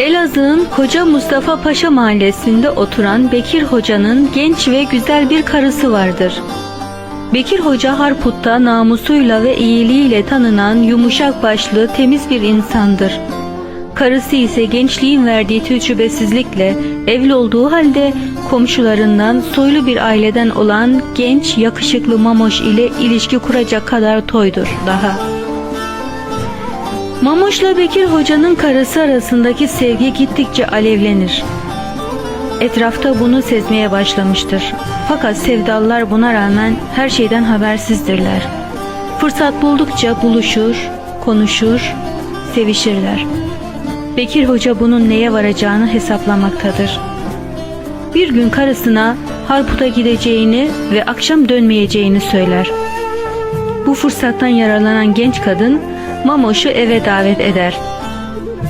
Elazığ'ın Koca Mustafa Paşa mahallesinde oturan Bekir Hoca'nın genç ve güzel bir karısı vardır. Bekir Hoca Harput'ta namusuyla ve iyiliğiyle tanınan yumuşak başlı temiz bir insandır. Karısı ise gençliğin verdiği tecrübesizlikle evli olduğu halde komşularından soylu bir aileden olan genç yakışıklı Mamoş ile ilişki kuracak kadar toydur daha. Mamoş'la Bekir Hoca'nın karısı arasındaki sevgi gittikçe alevlenir. Etrafta bunu sezmeye başlamıştır. Fakat sevdalılar buna rağmen her şeyden habersizdirler. Fırsat buldukça buluşur, konuşur, sevişirler. Bekir Hoca bunun neye varacağını hesaplamaktadır. Bir gün karısına Harput'a gideceğini ve akşam dönmeyeceğini söyler. Bu fırsattan yararlanan genç kadın Mamoş'u eve davet eder.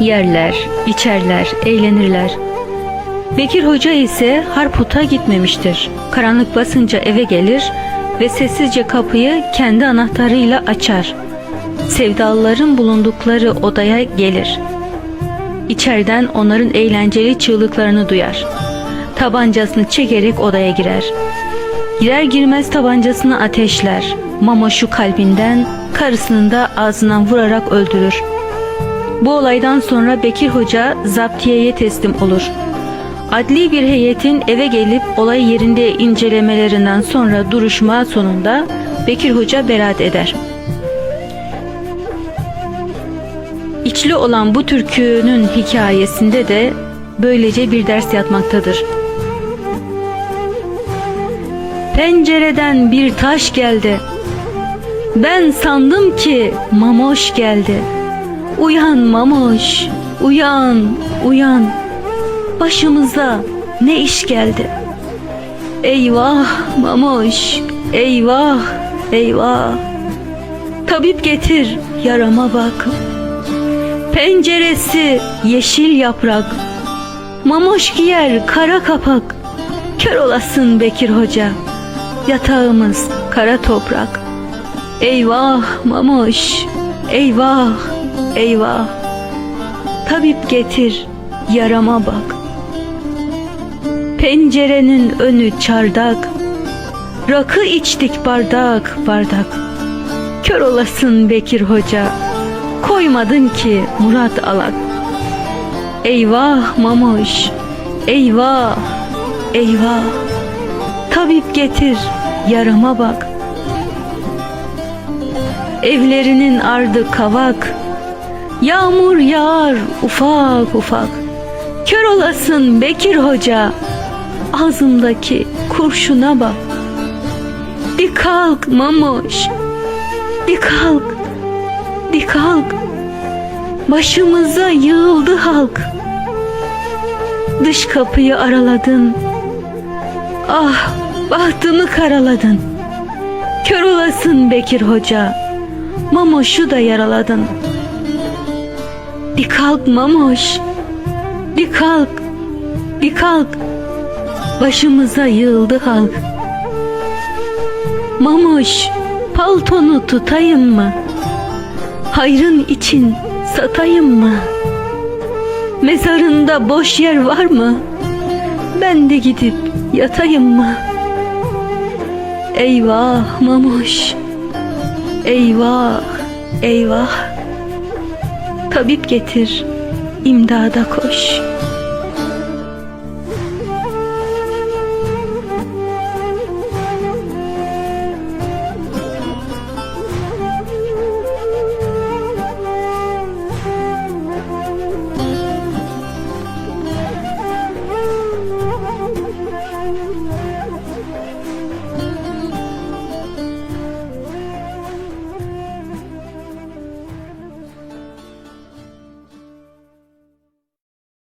Yerler, içerler, eğlenirler. Bekir Hoca ise Harput'a gitmemiştir. Karanlık basınca eve gelir ve sessizce kapıyı kendi anahtarıyla açar. Sevdalıların bulundukları odaya gelir. İçeriden onların eğlenceli çığlıklarını duyar. Tabancasını çekerek odaya girer. Girer girmez tabancasını ateşler. Mamoş'u kalbinden, karısının da ağzından vurarak öldürür. Bu olaydan sonra Bekir Hoca zaptiyeye teslim olur. Adli bir heyetin eve gelip olay yerinde incelemelerinden sonra duruşma sonunda Bekir Hoca beraat eder. İçli olan bu türkünün hikayesinde de böylece bir ders yatmaktadır. Pencereden bir taş geldi. Ben sandım ki Mamoş geldi. Uyan Mamoş, uyan, uyan. Başımıza ne iş geldi? Eyvah Mamoş, eyvah, eyvah. Tabip getir, yarama bak. Penceresi yeşil yaprak. Mamoş giyer kara kapak. Kör olasın Bekir Hoca. Yatağımız kara toprak. Eyvah Mamoş, eyvah, eyvah. Tabip getir, yarama bak. Pencerenin önü çardak. Rakı içtik bardak bardak. Kör olasın Bekir Hoca. Koymadın ki Murat alak. Eyvah Mamoş, eyvah, eyvah. Tabip getir, yarama bak. Evlerinin ardı kavak. Yağmur yağar ufak ufak. Kör olasın Bekir Hoca. Ağzımdaki kurşuna bak. Bir kalk Mamoş. Bir kalk. Bir kalk. Başımıza yığıldı halk. Dış kapıyı araladın. Ah bahtımı karaladın. Kör olasın Bekir Hoca. Mamoş'u da yaraladın. Bir kalk Mamoş. Bir kalk. Bir kalk. Başımıza yığıldı halk. Mamoş paltonu tutayım mı? Hayrın için satayım mı? Mezarında boş yer var mı? Ben de gidip yatayım mı? Eyvah Mamuş. Eyvah, eyvah. Tabip getir, imdada koş.